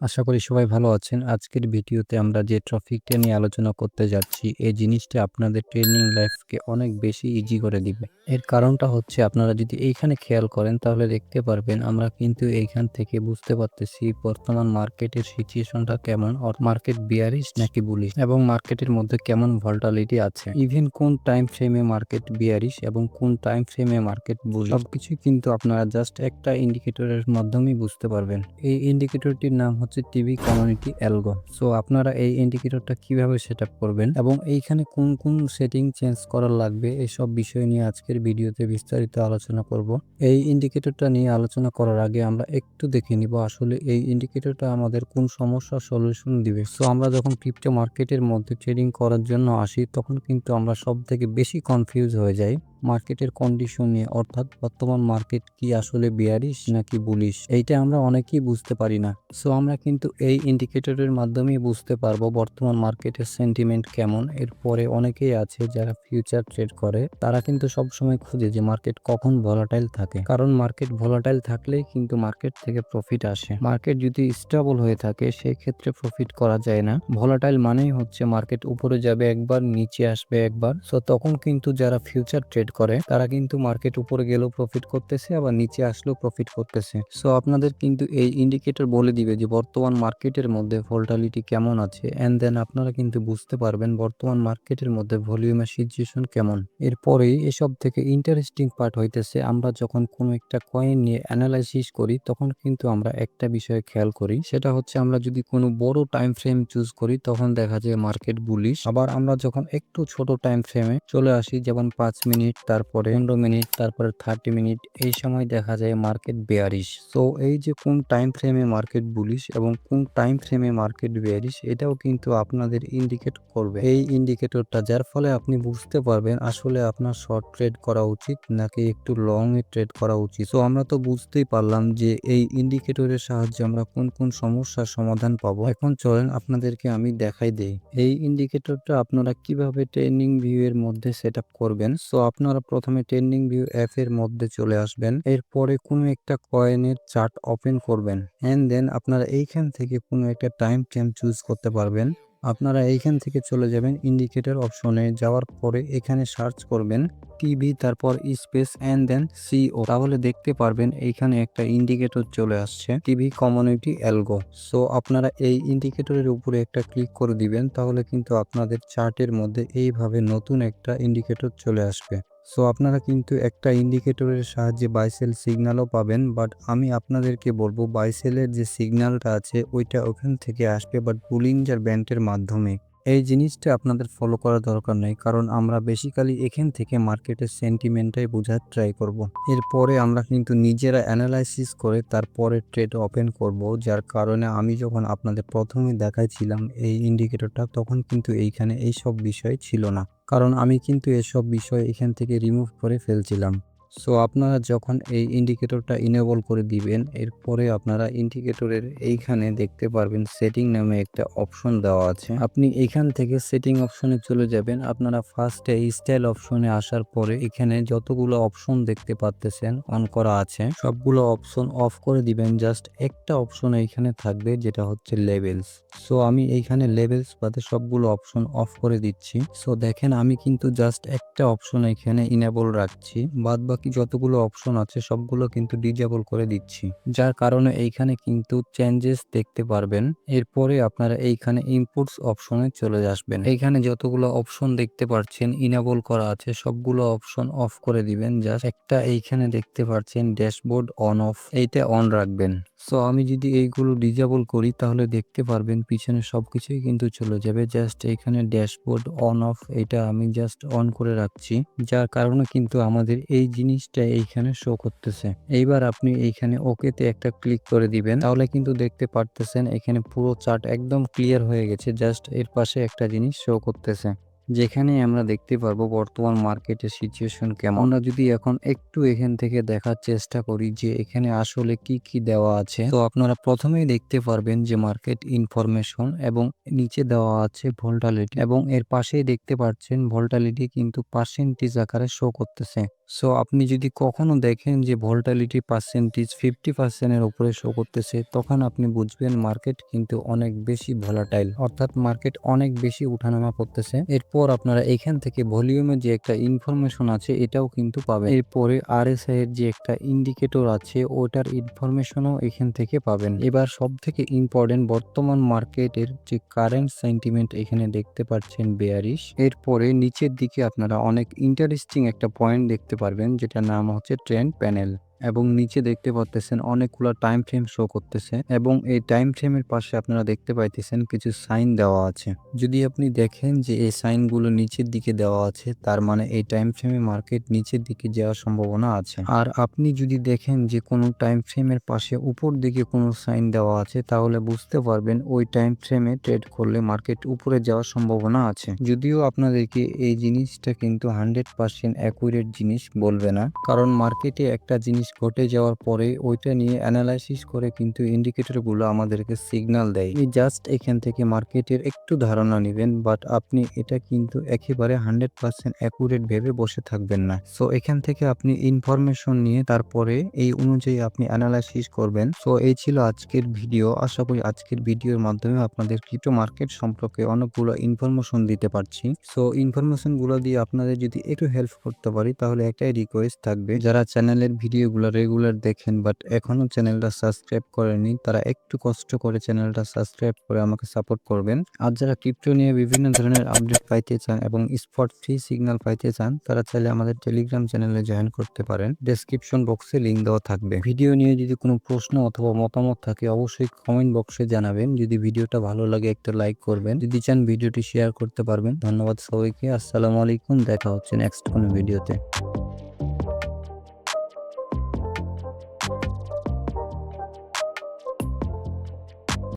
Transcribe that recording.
আশা করি সবাই ভালো আছেন। আজকের ভিডিওতে আমরা যে টপিকটা নিয়ে আলোচনা করতে যাচ্ছি, এই জিনিসটা আপনাদের ট্রেনিং লাইফকে অনেক বেশি ইজি করে দিবে। এর কারণটা হচ্ছে আপনারা যদি এইখানে খেয়াল করেন তাহলে দেখতে পারবেন আমরা কিন্তু এইখান থেকে বুঝতে পারতেছি বর্তমান মার্কেটের সিচুয়েশনটা কেমন অর মার্কেট বিয়ারিশ নাকি বুলিশ এবং মার্কেটের মধ্যে কেমন ভল্টালিটি আছে। ইভেন কোন টাইম ফ্রেমে মার্কেট বিয়ারিশ এবং কোন টাইম ফ্রেমে মার্কেট বুলিশ সবকিছুই কিন্তু আপনারা জাস্ট একটা ইন্ডিকেটরের মাধ্যমেই বুঝতে পারবেন। এই ইন্ডিকেটরটির নাম টিভি কমিউনিটি অ্যালগো। সো আপনারা এই ইন্ডিকেটরটা কীভাবে সেট করবেন এবং এইখানে কোন কোন সেটিং চেঞ্জ করা লাগবে এসব বিষয় নিয়ে আজকের ভিডিওতে বিস্তারিত আলোচনা করব। এই ইন্ডিকেটরটা নিয়ে আলোচনা করার আগে আমরা একটু দেখে নিব আসলে এই ইন্ডিকেটরটা আমাদের কোন সমস্যা সলিউশন দিবে। সো আমরা যখন ক্রিপ্টো মার্কেটের মধ্যে ট্রেডিং করার জন্য আসি, তখন কিন্তু আমরা সব থেকে বেশি কনফিউজ হয়ে যাই। মার্কেটের কন্ডিশন নিয়ে অর্থাৎ বর্তমান মার্কেট কি আসলে বিয়ারিশ নাকি বুলিশ এইটা আমরা অনেকেই বুঝতে পারি না। সো আমরা কিন্তু এই ইন্ডিকেটরের মাধ্যমেই বুঝতে পারব বর্তমান মার্কেটের সেন্টিমেন্ট কেমন। এরপরে অনেকেই আছে যারা ফিউচার ট্রেড করে, তারা কিন্তু সব সময় খুঁজে যে মার্কেট কখন ভলাটাইল থাকে। কারণ মার্কেট ভলাটাইল থাকলেই কিন্তু মার্কেট থেকে প্রফিট আসে। মার্কেট যদি স্টেবল হয়ে থাকে সেই ক্ষেত্রে প্রফিট করা যায় না। ভলাটাইল মানেই হচ্ছে মার্কেট উপরে যাবে, একবার নিচে আসবে একবার। সো তখন কিন্তু যারা ফিউচার ট্রেড করে, তারা কিন্তু মার্কেট উপরে গেলেও প্রফিট করতেছে, আবার নিচে আসলেও প্রফিট করতেছে। সো আপনাদের কিন্তু এই ইন্ডিকেটর বলে দিবে যে, বর্তমান মার্কেটের মধ্যে ভোল্টালিটি কেমন আছে? অ্যান্ড দেন আপনারা কিন্তু বুঝতে পারবেন বর্তমান মার্কেটের মধ্যে ভলিউমের সিচুয়েশন কেমন। এরপরেই এসব থেকে ইন্টারেস্টিং পার্ট হইতেছে, আমরা যখন কোনো একটা কয়েন নিয়ে অ্যানালাইসিস করি, তখন কিন্তু আমরা একটা বিষয়ে খেয়াল করি, সেটা হচ্ছে আমরা যদি কোনো বড় টাইম ফ্রেম চুজ করি, তখন দেখা যায় মার্কেট বুলিশ আবার আমরা যখন একটু ছোট টাইম ফ্রেমে চলে আসি, যেমন পাঁচ মিনিট তারপরে পনেরো মিনিট, তারপরে থার্টি মিনিট, এই সময় দেখা যায় মার্কেট বেয়ারিশ সো এই যে কোন টাইম ফ্রেমে মার্কেট বুলিশ এবং কোন টাইম ফ্রেমে মার্কেট বেয়ারিশ এটাও কিন্তু আপনাদের ইন্ডিকেট করবে। এই ইন্ডিকেটরটা যার ফলে আপনি বুঝতে পারবেন আসলে আপনার শর্ট ট্রেড করা উচিত নাকি একটু লং এ ট্রেড করা উচিত। সো আমরা তো বুঝতেই পারলাম যে এই ইন্ডিকেটরের সাহায্যে আমরা কোন কোন সমস্যার সমাধান পাবো। এখন চলেন আপনাদেরকে আমি দেখাই দেই। এই ইন্ডিকেটরটা আপনারা কীভাবে ট্রেনিং ভিউ এর মধ্যে সেট করবেন? সো আপনারা প্রথমে ট্রেন্ডিং ভিউ অ্যাপ এর মধ্যে চলে আসবেন। এরপরে কোনো একটা কয়েনের চার্ট ওপেন করবেন। অ্যান্ড দেন আপনারা এইখান থেকে কোনো একটা টাইম ফ্রেম চুজ করতে পারবেন। আপনারা এইখান থেকে চলে যাবেন ইন্ডিকেটর অপশনে যাওয়ার পরে এখানে সার্চ করবেন টিভি তারপর স্পেস অ্যান্ড দেন সিও তাহলে দেখতে পারবেন এইখানে একটা ইন্ডিকেটর চলে আসছে টিভি কমিউনিটি অ্যালগো সো আপনারা এই ইন্ডিকেটরের উপরে একটা ক্লিক করে দিবেন। তাহলে কিন্তু আপনাদের চার্টের মধ্যে এইভাবে নতুন একটা ইন্ডিকেটর চলে আসবে। সো আপনারা কিন্তু একটা ইন্ডিকেটরের সাহায্যে বাইসেল সিগন্যালও পাবেন বাট আমি আপনাদেরকে বলব বাইসেলের যে সিগন্যালটা আছে, ওইটা ওখান থেকে আসবে বাট বুলিঞ্জার ব্যান্ডের মাধ্যমে এই জিনিসটা আপনাদের ফলো করা দরকার নেই, কারণ আমরা বেসিক্যালি এখান থেকে মার্কেটের সেন্টিমেন্টটাই বোঝার ট্রাই করব। এরপরে আমরা কিন্তু নিজেরা অ্যানালাইসিস করে তারপরে ট্রেড ওপেন করব, যার কারণে আমি যখন আপনাদের প্রথমে দেখাইছিলাম এই ইন্ডিকেটরটা তখন কিন্তু এইখানে এই সব বিষয় ছিল না কারণ আমি কিন্তু এসব বিষয় এখান থেকে রিমুভ করে ফেলছিলাম। সো আপনারা যখন এই ইন্ডিকেটরটা ইনেবল করে দিবেন, এরপরে আপনারা ইন্ডিকেটরের এইখানে দেখতে পারবেন সেটিং নামে একটা অপশন দেওয়া আছে। আপনি এখান থেকে সেটিং অপশনে চলে যাবেন। আপনারা ফার্স্টে স্টাইল অপশনে আসার পরে এখানে যতগুলো অপশন দেখতে পাচ্তেছেন অন করা আছে, সবগুলো অপশন অফ করে দিবেন। জাস্ট একটা অপশন এইখানে থাকবে, যেটা হচ্ছে লেভেলস সো আমি এইখানে লেভেলস বাদে সবগুলো অপশন অফ করে দিচ্ছি। সো দেখেন আমি কিন্তু জাস্ট একটা অপশন এখানে ইনেবল রাখছি। বাদ বাকি যতগুলো অপশন আছে, সবগুলো কিন্তু ডিজেবল করে দিচ্ছি। যার কারণে এইখানে কিন্তু চেঞ্জেস দেখতে পারবেন। এরপরে আপনারা এইখানে ইনপুটস অপশনে চলে আসবেন। এইখানে যতগুলো অপশন দেখতে পাচ্ছেন ইনেবল করা আছে, সবগুলো অপশন অফ করে দিবেন। জাস্ট একটা এইখানে দেখতে পাচ্ছেন ড্যাশবোর্ড অন অফ এইটা অন রাখবেন। সো আমি যদি এইগুলো ডিজেবল করি, তাহলে দেখতে পারবেন পিছনে সব কিছুই কিন্তু চলে যাবে। জাস্ট এখানে ড্যাশবোর্ড অন অফ এটা আমি জাস্ট অন করে রাখছি। যার কারণে কিন্তু আমাদের এই জিনিসটা এইখানে শো করতেছে। এইবার আপনি এইখানে ওকেতে একটা ক্লিক করে দিবেন। তাহলে কিন্তু দেখতে পারতেছেন, এখানে পুরো চার্ট একদম ক্লিয়ার হয়ে গেছে। জাস্ট এর পাশে একটা জিনিস শো করতেছে। যেখানে আমরা দেখতে পারব বর্তমান মার্কেটের সিচুয়েশন কেমন। আমরা যদি এখন একটু এখান থেকে দেখার চেষ্টা করি যে এখানে আসলে কি কি দেওয়া আছে। তো আপনারা প্রথমেই দেখতে পারবেন যে মার্কেট ইনফরমেশন এবং নিচে দেওয়া আছে ভোল্টালিটি এবং এর পাশেই দেখতে পাচ্ছেন ভোল্টালিটি কিন্তু পার্সেন্টেজ আকারে শো করতেছে। সো আপনি যদি কখনো দেখেন যে ভোল্টালিটি পার্সেন্টেজ ফিফটি পার্সেন্টের উপরে শো করতেছে, তখন আপনি বুঝবেন মার্কেট কিন্তু অনেক বেশি ভোলাটাইল অর্থাৎ মার্কেট অনেক বেশি উঠানামা করতেছে। এরপর আপনারা এখান থেকে ভলিউমের যে একটা ইনফরমেশন আছে, এটাও কিন্তু পাবেন। এরপরে আর এস এর যে একটা ইন্ডিকেটর আছে, ওটার ইনফরমেশনও এখান থেকে পাবেন। এবার সব থেকে ইম্পর্টেন্ট বর্তমান মার্কেটের যে কারেন্ট সেন্টিমেন্ট এখানে দেখতে পাচ্ছেন বেয়ারিশ এরপরে নিচের দিকে আপনারা অনেক ইন্টারেস্টিং একটা পয়েন্ট দেখতে পারবেন, যেটার নাম হচ্ছে ট্রেন্ড প্যানেল এবং নিচে দেখতে পাচ্তেছেন অনেকগুলো টাইম ফ্রেম শো করতেছে এবং এই টাইম ফ্রেমের পাশে আপনারা দেখতে পাইতেছেন কিছু সাইন দেওয়া আছে। যদি আপনি দেখেন যে এই সাইনগুলো নিচের দিকে দেওয়া আছে, তার মানে এই টাইম ফ্রেমে মার্কেট নিচের দিকে যাওয়ার সম্ভাবনা আছে। আর আপনি যদি দেখেন যে কোনো টাইম ফ্রেমের পাশে উপর দিকে কোনো সাইন দেওয়া আছে, তাহলে বুঝতে পারবেন ওই টাইম ফ্রেমে ট্রেড করলে মার্কেট উপরে যাওয়ার সম্ভাবনা আছে। যদিও আপনাদেরকে এই জিনিসটা কিন্তু হান্ড্রেড পার্সেন্ট অ্যাকুরেট জিনিস বলবে না, কারণ মার্কেটে একটা জিনিস ঘটে যাওয়ার পরে ওইটা নিয়ে অ্যানালাইসিস করে কিন্তু ইন্ডিকেটরগুলো আমাদেরকে সিগন্যাল দেয়। এই জাস্ট এখান থেকে মার্কেটের একটু ধারণা নেবেন বাট আপনি এটা কিন্তু একেবারে হান্ড্রেড পার্সেন্ট অ্যাকুরেট ভেবে বসে থাকবেন না। সো এখান থেকে আপনি ইনফরমেশন নিয়ে তারপরে এই অনুযায়ী আপনি অ্যানালাইসিস করবেন। সো এই ছিল আজকের ভিডিও আশা করি আজকের ভিডিওর মাধ্যমে আপনাদের ক্রিপ্টো মার্কেট সম্পর্কে অনেকগুলো ইনফরমেশন দিতে পারছি। সো ইনফরমেশনগুলো দিয়ে আপনাদের যদি একটু হেল্প করতে পারি, তাহলে একটাই রিকোয়েস্ট থাকবে, যারা চ্যানেলের ভিডিওগুলো রেগুলার দেখেন বাট এখনও চ্যানেলটা সাবস্ক্রাইব করেনি তারা একটু কষ্ট করে চ্যানেলটা সাবস্ক্রাইব করে আমাকে সাপোর্ট করবেন। আর যারা ক্রিপ্টো নিয়ে বিভিন্ন ধরনের আপডেট পাইতে চান এবং স্পট ফ্রি সিগন্যাল পাইতে চান, তারা চাইলে আমাদের টেলিগ্রাম চ্যানেলে জয়েন করতে পারেন। ডেসক্রিপশন বক্সে লিঙ্ক দেওয়া থাকবে। ভিডিও নিয়ে যদি কোনো প্রশ্ন অথবা মতামত থাকে, অবশ্যই কমেন্ট বক্সে জানাবেন। যদি ভিডিওটা ভালো লাগে, একটা লাইক করবেন। যদি চান ভিডিওটি শেয়ার করতে পারবেন। ধন্যবাদ সবাইকে। আসসালামু আলাইকুম। দেখা হচ্ছে নেক্সট কোনো ভিডিওতে